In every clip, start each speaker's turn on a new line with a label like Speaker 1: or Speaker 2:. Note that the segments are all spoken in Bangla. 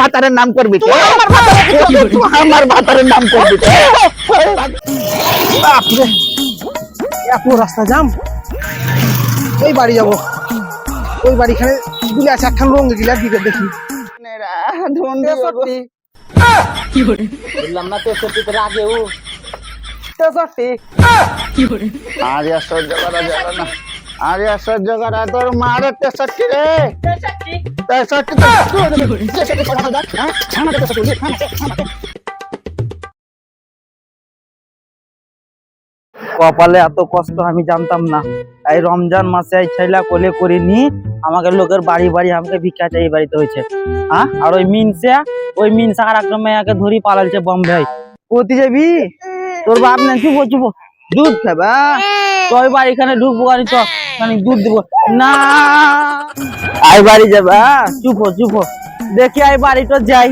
Speaker 1: ভাতারের নাম করবি তো?
Speaker 2: তুই আমার ভাতারের কি করবি?
Speaker 1: তুই আমার ভাতারের নাম করবি
Speaker 3: এত রাস্তা জাম ওই বাড়ি যাব। ওই বাড়িখানে গুলি আছে একখান রঙ গিলা দিকে দেখি?
Speaker 1: ধুন
Speaker 2: বললাম না তেষট্টি তোর আগে ও
Speaker 1: আরে আর সহ্য করা যাবে না। আরে আর সহ্য করা তোর মারে তেষট্টি রে। তেষট্টি হ্যাঁ? হ্যাঁ।
Speaker 4: কপালে এত কষ্ট আমি জানতাম না। এই রমজান মাসে এই ছেলা কোলে করে নি আমাকে লোকের বাড়ি বাড়ি আমাকে ভিক্ষা চাই বাড়িতে হয়েছে। হ্যাঁ? আর ওই মিনসা ওই মিনসা আর একটা মেয়াকে ধরি পালালছে বম্বে। কোথায় যাবি? তোর বাপ না চুপ চুপ দুধ খাবা তো ওই বাড়িখানে ঢুকবো গাড়ি তো মানে দুধ দিব। না আই বাড়ি যাবা চুপ চুপ দেখি আই বাড়ি তো যাই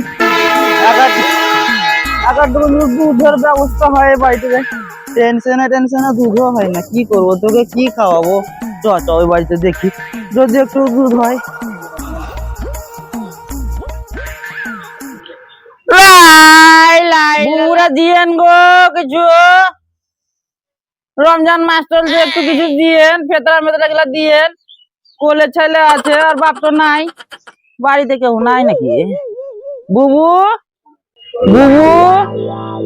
Speaker 4: দুধের ব্যবস্থা হয় বাড়িতে টেনশনে টেনশনে দুধও হয় না, কি করব? তোকে কি খাওয়াবো? চ, ওই বাড়িতে দেখি। যদি একটু দুধ হয়। দিয়েন গো কিছু রমজান মাস চলছে, একটু কিছু দিয়েন, ফেতরা মেতরা গুলা দিয়েন। কোলে ছেলে আছে, আর বাপ তো নাই। বাড়িতে কেউ নাই নাকি? বুবু বুবু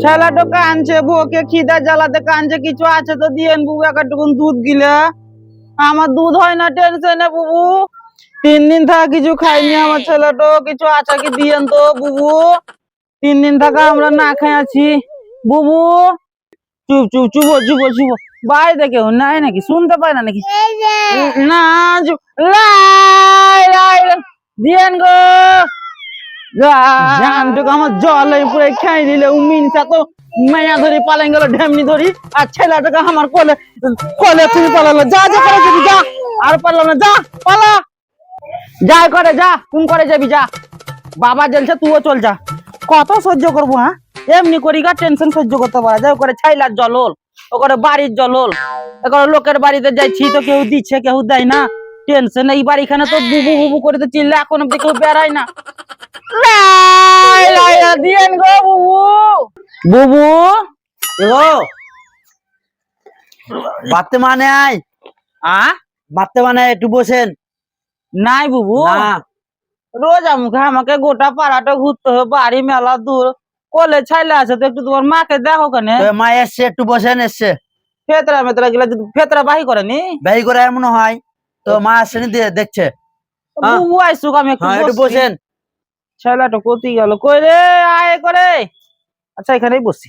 Speaker 4: ছেলেটা কানছে বউকে খিদা জ্বালাতে কানছে কিছু আছে তো দিয়েন, বুবু একটুকুন দুধ গিলে। আমার দুধ হয় না টেনশনে, বুবু। তিন দিন থাকা কিছু খাইনি আমার ছেলেটো, কিছু আছে কি দিয়েন তো, বুবু? তিন দিন থাকা আমরা না খাই আছি। বুবু, চুপ চুপ চুপ চুপ চুপ। বাড়িতে কেউ নাই নাকি? শুনতে পায় না নাকি? না গো। ধরি আর যা আর না, যা করে যা কোন করে যা। বাবা জ্বলছে তুইও চল যা। কত সহ্য করব হ্যাঁ? এমনি করি গা টেনশন সহ্য করতে পারা যায় করে ছাইলার জলল ওখানে বাড়ির জল জলল এখানে লোকের বাড়িতে যাইছি তো কেউ দিচ্ছে কেউ দেয় না। টেনশন এই বাড়িখানে তো বুবু বুবু করে তো চিল্লে এখন অব্দি কেউ বেড়ায় না। দিয়েন গো বুবু। বুবু? গো।
Speaker 5: বাড়তে মানে আয়।
Speaker 4: আ?
Speaker 5: বাড়তে মানে একটু বসেন।
Speaker 4: নাই বুবু।
Speaker 5: না।
Speaker 4: রোজ আমাকে আমাকে গোটা পাড়াটা ঘুরতে হবে বাড়ি মেলা দূর। কোলে ছাইলে আছে তো একটু তোমার মাকে দেখো কেনে।
Speaker 5: মা এসছে একটু বসেন এসছে।
Speaker 4: ফেতরা মেতরা গিলা যদি ফেতরা বাহি করেনি
Speaker 5: ব্যয় করে আর মনে হয় তো মা আসছে নি দিয়ে দেখছে। হ্যাঁ।
Speaker 4: আইসুক আমি একটু
Speaker 5: হ্যাঁ। বসেন।
Speaker 4: ছেলেটা কোথায় গেল কই রে আয় করে। আচ্ছা এখানেই বসি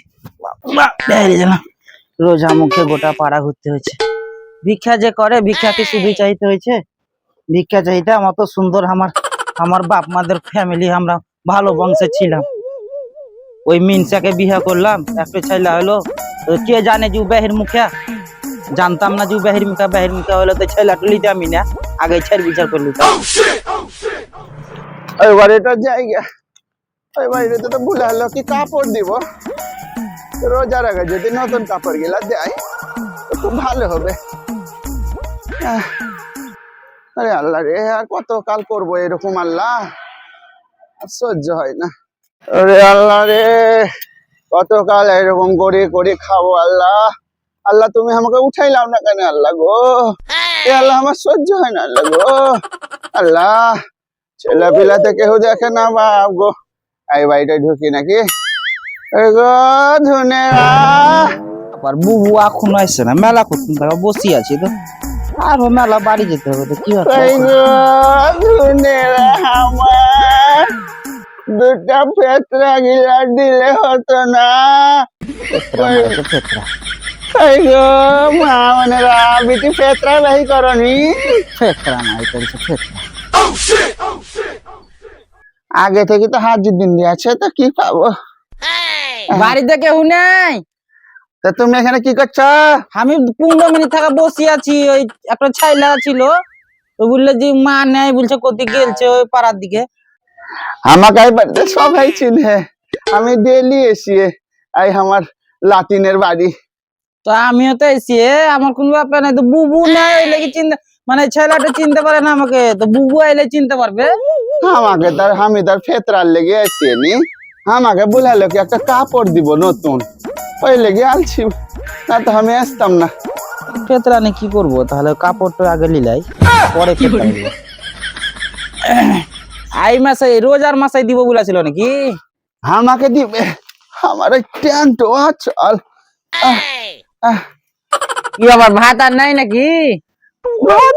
Speaker 4: রোজা মুখে গোটা পাড়া ঘুরতে হয়েছে। ভিক্ষা যে করে ভিক্ষা কি শুধু চাইতে হয়েছে। ভিক্ষা চাইতে আমার তো সুন্দর আমার আমার বাপ মাদের ফ্যামিলি আমরা ভালো বংশে ছিলাম। ওই মিনসাকে বিয়ে করলাম একটা ছেলে হলো তো কে জানে যে ও বাহির মুখিয়া জানতাম না যে ও বাহির মুখা বাহির মুখা হলো তো ছেলেটা লিতে আমি না আগে ছেড় বিচার করলি
Speaker 1: ওই বাড়িটা জায়গা। ওই বাড়িতে তো ভুলে হলো কি কাপড় দিব। রোজার আগে যদি নতুন কাপড় গেলা দেয় তো খুব ভালো হবে। আহ, আরে আল্লাহ রে, আর কত কাল করব এরকম আল্লাহ? সহ্য হয় না। আরে আল্লাহ রে, কতকাল এরকম করে করে খাব আল্লাহ? আল্লাহ, তুমি আমাকে উঠাইলাম না কেন আল্লাহ গো? এ আল্লাহ, আমার সহ্য হয় না আল্লাহ গো। আল্লাহ, ছেলে পিলাতে কেউ দেখে না বাপ গো। এই বাড়িটা ঢুকি নাকি?
Speaker 4: আবার বুবু এখন আসছে না, মেলা করতে থাকা বসি আছি তো। আরও মেলা বাড়ি যেতে হবে তো কি
Speaker 1: আমার। দুটা গিলা দিলে হতো না। এই গো মা মনেরা বিটি পেত্রা বাহি করনি?
Speaker 4: ফেতরা নাই করেছে ফেতরা।
Speaker 1: আগে থেকে তো হাত দিন দিয়েছে তো কি পাবো?
Speaker 4: বাড়িতে কেউ নেই?
Speaker 1: তা তুমি এখানে কি করছ?
Speaker 4: আমি পনেরো মিনিট থাকা বসি আছি ওই একটা ছাইলা ছিল। তো বললে যে মা নেই বলছে কোথায় গেলছে ওই পাড়ার দিকে।
Speaker 1: আমাকে সবাই চিনে। আমি ডেলি এসি এই আমার লাতিনের বাড়ি।
Speaker 4: তো আমিও তো এসি আমার কোন ব্যাপার নাই। তো বুবু নাই ওই লাগি চিন্তা মানে ছেলেটা চিনতে পারে না আমাকে। তো বুবু আইলে চিনতে পারবে।
Speaker 1: আমাকে তার আমি তার ফেতরার লেগে আসিনি আমাকে বলালো কি একটা কাপড় দিব নতুন। ওই লেগে আলছি না তো আমি আসতাম না।
Speaker 4: ফেতরানি কি করব? তাহলে কাপড়টা আগে লিলাই পরে ফেতরা নিবো। আই মাসে রোজার মাসে দিব বলেছিল নাকি?
Speaker 1: আমাকে দিবে। আমার ট্যান্ট চল আহ, আহ,
Speaker 4: কি আবার ভাত আর নাই নাকি?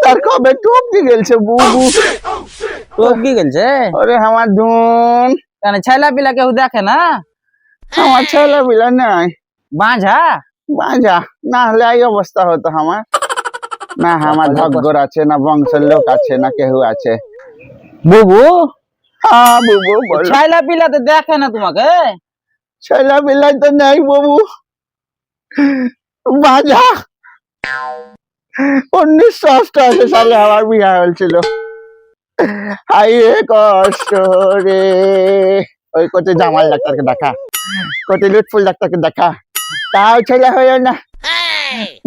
Speaker 1: তার কবে? টপকে গেলছে বুবু।
Speaker 4: লোক কি গেলছে?
Speaker 1: ওরে আমার ধুন
Speaker 4: কেন ছেলা পিলা কেউ দেখে না?
Speaker 1: আমার ছেলে বিলা নাই।
Speaker 4: বাঁঝা?
Speaker 1: বাজা না হলে এই অবস্থা হতো আমার। না আমার ভাগ্যর আছে না বংশের লোক আছে না কেউ আছে।
Speaker 4: বুবু?
Speaker 1: হ্যাঁ বুবু বল।
Speaker 4: ছেলা পিলা তো দেখে না তোমাকে?
Speaker 1: ছেলে বিলাই তো নেই বাবু। বাজা উনিশশো অষ্টআশি সালে আমার বিয়ে হয়েছিল। কষ্ট রে। ওই কোটে জামাল ডাক্তারকে দেখা। কোটে লুৎফুল ডাক্তারকে দেখা। তাও ছেলে হয়ে না।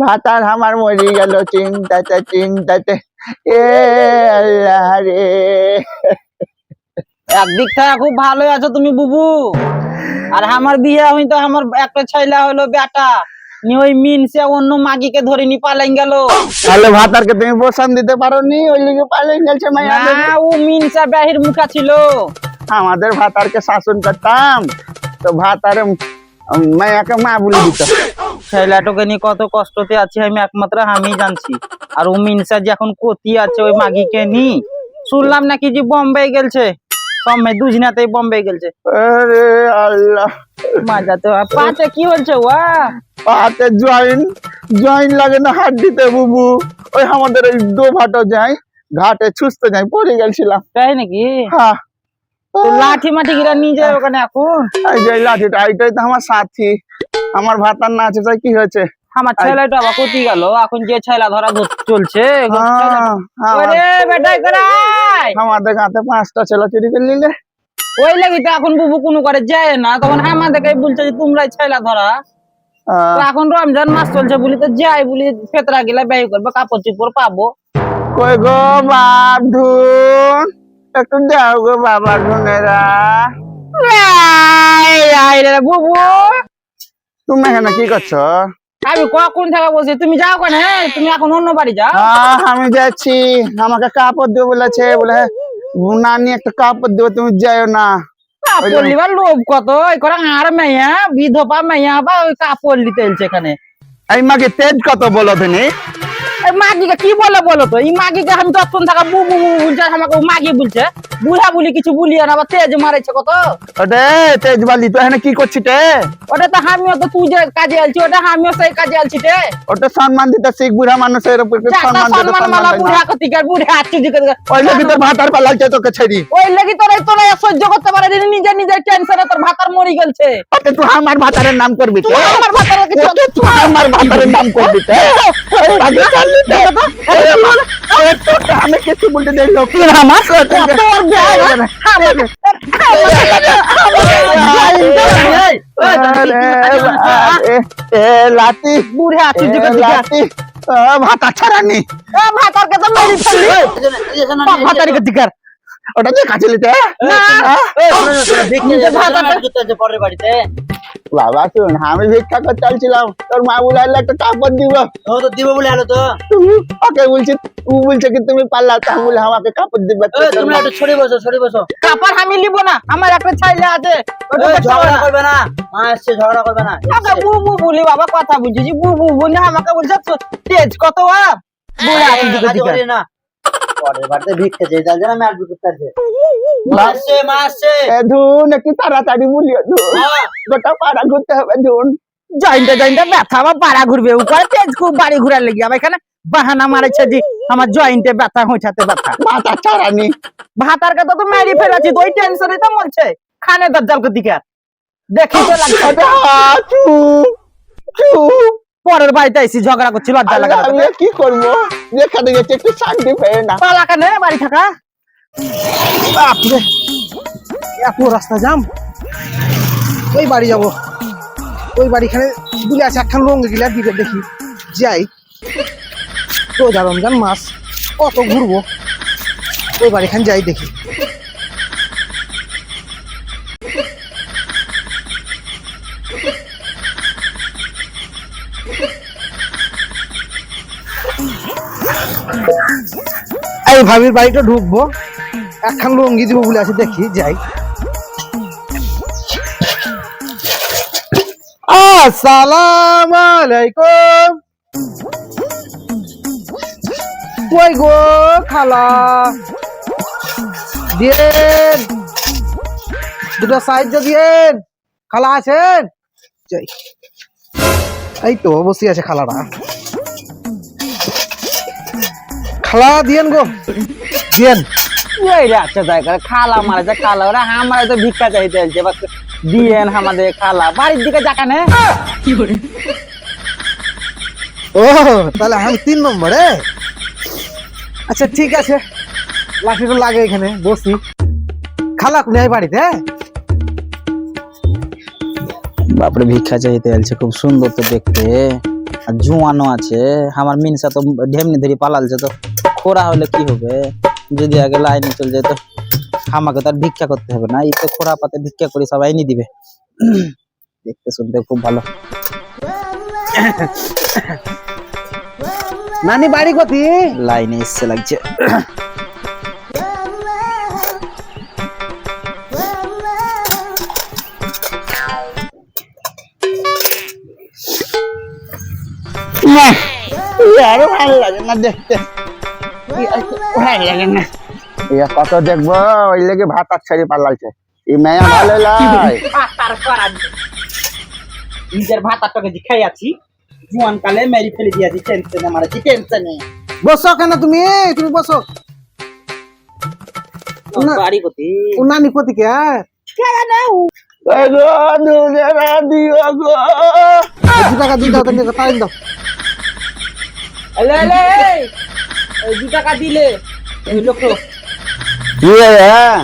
Speaker 1: ভাতার আমার মরি গেল চিন্তাতে চিন্তাতে। এ আল্লাহ রে।
Speaker 4: একদিক থেকে খুব ভালো আছো তুমি বুবু। আর আমার বিয়ে হইতো আমার একটা ছেলে হলো বেটা। নি ওই মিনসে অন্য মাগিকে ধরে নি পালাইন গেল।
Speaker 1: তাহলে ভাতারকে তুমি বসান দিতে পারো নি ওই লিগে পালিয়ে গেছে মাইয়া
Speaker 4: না ও মিনসা বাহির মুখা ছিল।
Speaker 1: আমাদের ভাতারকে শাসন করতাম। তো ভাতারে মায়াকে মা বলে দিত
Speaker 4: ছেলেটাকে নিয়ে কত কষ্টতে আছি আমি একমাত্র আমি জানছি। আর ও মিনসা যে এখন কতি আছে ওই মাগিকে নি। শুনলাম নাকি যে বোম্বে গেলছে। সময় দুজনাতেই বোম্বে গেলছে।
Speaker 1: আরে আল্লাহ।
Speaker 4: মজা তো পাতে কি হচ্ছে ওয়া?
Speaker 1: হাতে জয়েন জয়েন লাগে না হাত দিতে বুবু। ওই আমাদের ওই দো ভাটো যাই ঘাটে ছুঁচতে যাই পড়ে গেছিলাম
Speaker 4: তাই নাকি?
Speaker 1: হ্যাঁ।
Speaker 4: লাঠি গিরা নিয়ে যায় ওখানে এখন?
Speaker 1: এই যে লাঠিটা এইটাই তো আমার সাথী। আমার ভাতার না আছে তাই কি হয়েছে?
Speaker 4: আমার ছেলেটা আবার গেল? এখন যে ছেলা ধরা চলছে
Speaker 1: হ্যাঁ,
Speaker 4: ওরে বেটাই করাই!
Speaker 1: আমাদের গাতে পাঁচটা ছেলে চুরি করে নিলে।
Speaker 4: ওই লাগি তো এখন বুবু কোনো করে যায় না। তখন আমাদেরকে বলছে যে তোমরাই ছেলা ধরা। তো এখন রমজান মাস চলছে বলি তো যাই বলি ফেতরা গেলে ব্যয় করব কাপড় চোপড় পাবো।
Speaker 1: কই গো বাপ ধুন একটু দাও গো বাবা
Speaker 4: এই বুবু।
Speaker 1: তুমি এখানে কি করছ?
Speaker 4: আমি কখন থেকে বলছি তুমি যাও কেন? তুমি এখন অন্য বাড়ি যাও।
Speaker 1: আমি যাচ্ছি। আমাকে কাপড় দিও বলেছে বলে নানি একটা কাপড় দিও তুমি যাও না।
Speaker 4: কাপড় লিবার লোভ কত? করে আর মেয়া বিধবা মেয়া বা ওই কাপড় লিতে এখানে।
Speaker 1: এই মাকে তেজ কত বলো তুমি?
Speaker 4: এই মাগিকে কি বলে বলো তো? এই মাগিকে আমি তখন থাকা বু বু বলছে আমাকে মাগি বলছে বুলি কিছু বলিয়ে না তেজ কত?
Speaker 1: ওটে তেজ বালি তো এখানে কি করছি তে?
Speaker 4: ওটা তো আমিও তো তুই যে কাজে আলছি ওটা আমিও সেই কাজে আলছি
Speaker 1: ওটা সম্মান দিতে শিখ বুড়া মানুষের উপর সম্মান দিতে
Speaker 4: সম্মান মালা। বুড়া বুড়া আচ্ছু দিকে
Speaker 1: ওই লোক তোর ভাতার পালাইছে তোকে ছেড়ি।
Speaker 4: ওই লাগি তোরা তোরা সহ্য করতে পারে নি, নিজের নিজের টেনশনে তোর ভাতার মরি গেলছে।
Speaker 1: তুই আমার ভাতারের নাম করবি
Speaker 4: তুই আমার ভাতার কিছু
Speaker 1: তুই আমার ভাতারের নাম করবি তো? আমি কিছু বলতে লোক আমার লাতি
Speaker 4: বুড়ে আচ্ছু
Speaker 1: লাতি ভাতা ছাড়ানি
Speaker 4: ভাতার কে তো মেরি ভাতার কে দিকার
Speaker 1: ওটা কাছে
Speaker 5: পরের বাড়িতে।
Speaker 1: বাবা শুন আমি ভিক্ষা করতে চাইছিলাম তোর মা বলে একটা কাপড় দিব।
Speaker 5: তো দিব বলে হলো তো।
Speaker 1: তুমি ওকে বলছি ও বলছে কি তুমি পারলা তা বলে আমাকে কাপড় দিবে।
Speaker 5: তুমি একটু ছড়ে বসো ছড়ে বসো।
Speaker 4: কাপড় আমি লিব না আমার একটা ছেলে আছে। ওটা
Speaker 5: ঝগড়া। করবে না। মা ঝগড়া করবে না।
Speaker 4: বু বু বলি বাবা কথা বুঝেছি বু বু বলি আমাকে বলছে তেজ কত বুড়া
Speaker 5: না। পরের ভিক্ষা চেয়ে আছে
Speaker 1: ধুন একটু তাড়াতাড়ি ধুন।
Speaker 5: হ্যাঁ।
Speaker 1: গোটা পাড়া ঘুরতে হবে ধুন।
Speaker 4: জয়েন্টে জয়েন্টে ব্যথা বা পাড়া ঘুরবে। উপরে তেজ খুব বাড়ি ঘুরার লেগে আমার এখানে বাহানা মারেছে যে আমার জয়েন্টে ব্যথা হইছাতে ব্যথা।
Speaker 1: মাথা ছাড়ানি।
Speaker 4: ভাতার কথা তো মেরি ফেলেছি তো ওই টেনশনে তো মরছে। খানে দজ্জাল দিকে দেখি তো লাগছে।
Speaker 1: চুপ চুপ।
Speaker 4: পরের বাড়িতে এসে ঝগড়া করছিল লজ্জা লাগা
Speaker 1: আমি কি করব? যেখানে গেছে একটু শান্তি পেয়ে না।
Speaker 4: পালা কানে বাড়ি থাকা?
Speaker 3: বাপরে। এত রাস্তা জাম। ওই বাড়ি যাব। ওই বাড়িখানে বলে আছে একখান রঙ গিলা দিবে দেখি। যাই। রোজা রমজান মাস কত ঘুরবো। ওই বাড়িখানে যাই দেখি। এই ভাবির বাড়িটা ঢুকবো। একখান লঙ্গি দিব বলে আছে দেখি, যাই। আসসালাম আলাইকুম। কই গো খালা? দিয়েন। দুটো সাহায্য দিয়েন। খালা আছেন যাই। এই তো, বসে আছে খালাটা খালা দিয়েন গো। দিয়েন।
Speaker 4: রে আচ্ছা তাই করে। খালা মারা যায় খালা ওরা আমার তো ভিক্ষা চাইতে আসছে। বাস দিয়েন আমাদের খালা। বাড়ির দিকে যাকানে
Speaker 3: ও তাহলে আমি তিন নম্বরে আচ্ছা ঠিক আছে। লাঠিটা লাগে এখানে বসি। খালা কোন বাড়িতে
Speaker 4: বাপরে ভিক্ষা চাইতে আসছে খুব সুন্দর তো দেখতে। আর জুয়ানো আছে। আমার মিনসা তো ঢেমনি ধরে পালালছে তো। খোরা হলে কি হবে? যদি আগে লাইনে চলে যায় তো আমাকে তো আর ভিক্ষা করতে হবে না। এই তো খোরা পাতে ভিক্ষা করে সবাই এনে দিবে। দেখতে শুনতে খুব ভালো।
Speaker 3: নানি বাড়ি কতি
Speaker 4: লাইনে এসছে লাগছে।
Speaker 1: আরও ভালো লাগে না দেখতে। ইয়া কত দেখব? ওই লেগে ভাত আর ছেড়ে পালাইছে। এই মেয়া ভালো লাই
Speaker 4: তার নিজের ভাত আটকে কেজি খাই আছি জুয়ান কালে মেরি ফেলে দিয়েছি টেনশনে মারাছি টেনশনে?
Speaker 3: বসো কেন তুমি? তুমি বসো। না।
Speaker 4: বাড়ি গতি
Speaker 3: ও নানি কতি কে টাকা দাও তাই দাও।
Speaker 4: এলে এলে ওই দু টাকা দিলে ওই লোক
Speaker 1: কি হ্যাঁ?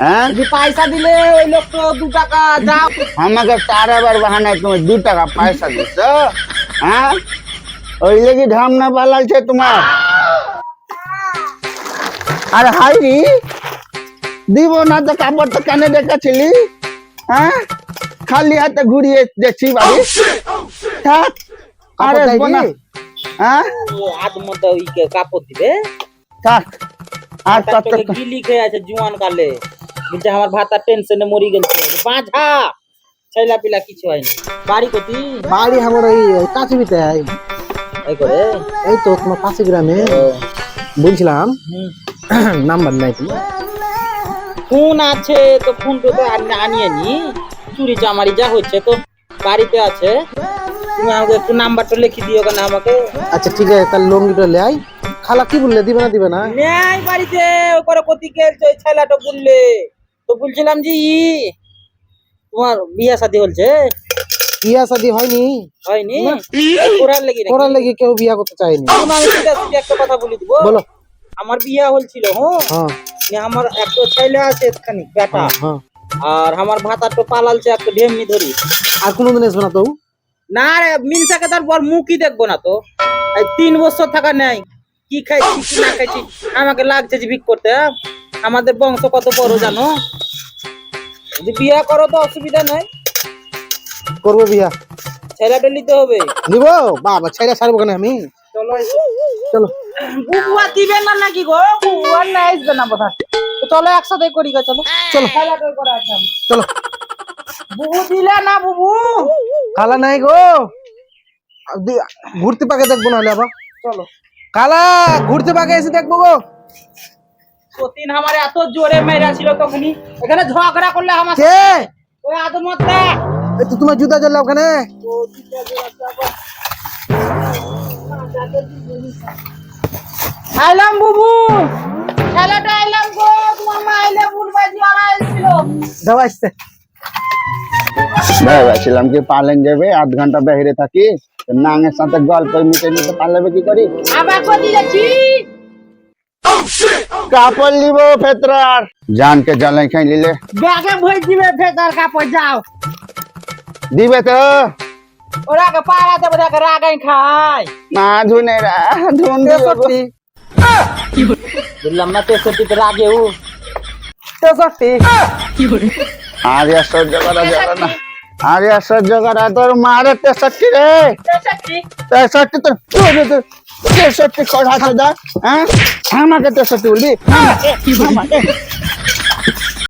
Speaker 1: হ্যাঁ?
Speaker 4: পয়সা দিলে ওই লোক তো দু টাকা যাও
Speaker 1: আমাকে তারাবার বাহানায় তুমি দু টাকা পয়সা দিচ্ছ হ্যাঁ? ওই লেগে ঢামনা তোমার। আর হাই রি দিব না তো কাপড় তো কেন রেখেছিলি হ্যাঁ? খালি হাতে ঘুরিয়ে দেখছি বাড়ি। থাক। আরে বোনা হ্যাঁ?
Speaker 4: আধ মধ্যে ওই কে কাপড় দিবে?
Speaker 1: থাক আর
Speaker 4: তার
Speaker 1: কত
Speaker 4: গিলি খেয়ে আছে জুয়ান কালে। বলছে আমার ভাতার টেনশনে মরি গেছে বাঁঝা ছেলা পিলা কিছু হয়নি। বাড়ি কতি
Speaker 3: বাড়ি আমার ওই
Speaker 4: এই। করে?
Speaker 3: এই তো তোমার গ্রামে। বলছিলাম নাম্বার নাই তোমার।
Speaker 4: ফোন আছে তো ফোন তো আনি- আনিয়ে নি। চুরি চামারি যা হচ্ছে তো বাড়িতে আছে। তুমি আমাকে একটু নাম্বারটা লিখে দিও কেন আমাকে?
Speaker 3: আচ্ছা ঠিক আছে তাহলে লঙ্গিটা লে আই খালা কি বললে? দিবে না দিবে না?
Speaker 4: নেই বাড়িতে ওই করে ওই ছেলেটা বললে। তো বলছিলাম যে ই তোমার বিয়া শাদী হচ্ছে
Speaker 3: বিয়া শাদি হয়নি?
Speaker 4: হয়নি? করার লেগে?
Speaker 3: করার লেগে কেউ বিয়া করতে চায়নি।
Speaker 4: আমি একটা কথা বলি দিব?
Speaker 3: বলো।
Speaker 4: আমার বিয়া হলছিল হ্যাঁ।
Speaker 3: হ্যাঁ
Speaker 4: আমার একটা ছেলে আছে এখানে বেটা।
Speaker 3: হ্যাঁ
Speaker 4: আর আমার ভাতার তো পালালছে একটা ঢেমনি ধরি।
Speaker 3: আর কোনোদিন আসবে না তো?
Speaker 4: না রে মিনসাকে তার বল মুখই দেখব না তো। তিন বছর থাকা নেই কি খাইছি কি না খাইছি আমাকে লাগছে যে ভিক করতে হ্যাঁ? আমাদের বংশ কত বড় জানো? যদি বিয়া করো তো অসুবিধা নাই।
Speaker 3: করব বিয়া।
Speaker 4: ছেলেটা নিতে হবে।
Speaker 3: নিব? বাবা ছেড়ে ছাড়বো কেন আমি?
Speaker 4: চলো।
Speaker 3: চলো।
Speaker 4: বুবুয়া দিবেন না নাকি গো? বুবুয়া না আসবে না বোধ চলো একসাথে করি গো চলো।
Speaker 3: চলো। চলো।
Speaker 4: বুবু দিলে না বুবু?
Speaker 3: খালা নাই গো। ঘুরতে পাকে দেখব না হলে আবার।
Speaker 4: চলো।
Speaker 3: খালা ঘুরতে পাকে এসে দেখব গো।
Speaker 4: সতীন আমার এত জোরে মেরা ছিল তখনই। এখানে ঝগড়া করলে আমার
Speaker 3: কে?
Speaker 4: ওই আদমতে
Speaker 3: এই তো তোমার জুতা জ্বললো ওখানে।
Speaker 4: আইলাম বুবু। খেলাটা আইলাম গো তোমার মা আইলে বুলবাজি এসেছিল
Speaker 3: দাও আসছে
Speaker 1: ভেবেছিলাম কি পালেন যাবে? আধ ঘণ্টা বাইরে থাকি। নাঙের সাথে গল্প মিটে নিতে পারলে কি করি? কাপড় নিব ফেতরার জানকে জ্বালাই খাই নিলে।
Speaker 4: ব্যাগে ভরে দিবে ফেদার কাপড় যাও।
Speaker 1: দিবে তো।
Speaker 4: ওরা আগে পাড়া দেবো দেখে রাগাই খায়।
Speaker 1: না ধুনে রা ধুন
Speaker 3: তেষট্টি।
Speaker 5: বললাম না তেষট্টিতে রাগে ও
Speaker 3: তেষট্টি।
Speaker 1: আরে আর সহ্য করা যাবে না আরে আর সহ্য করা তোর মারে তেষট্টি রে তেষট্টি তো তোর তো তেষট্টি কড়া দা হ্যাঁ আমাকে তেষট্টি বলবি আমাকে, আমাকে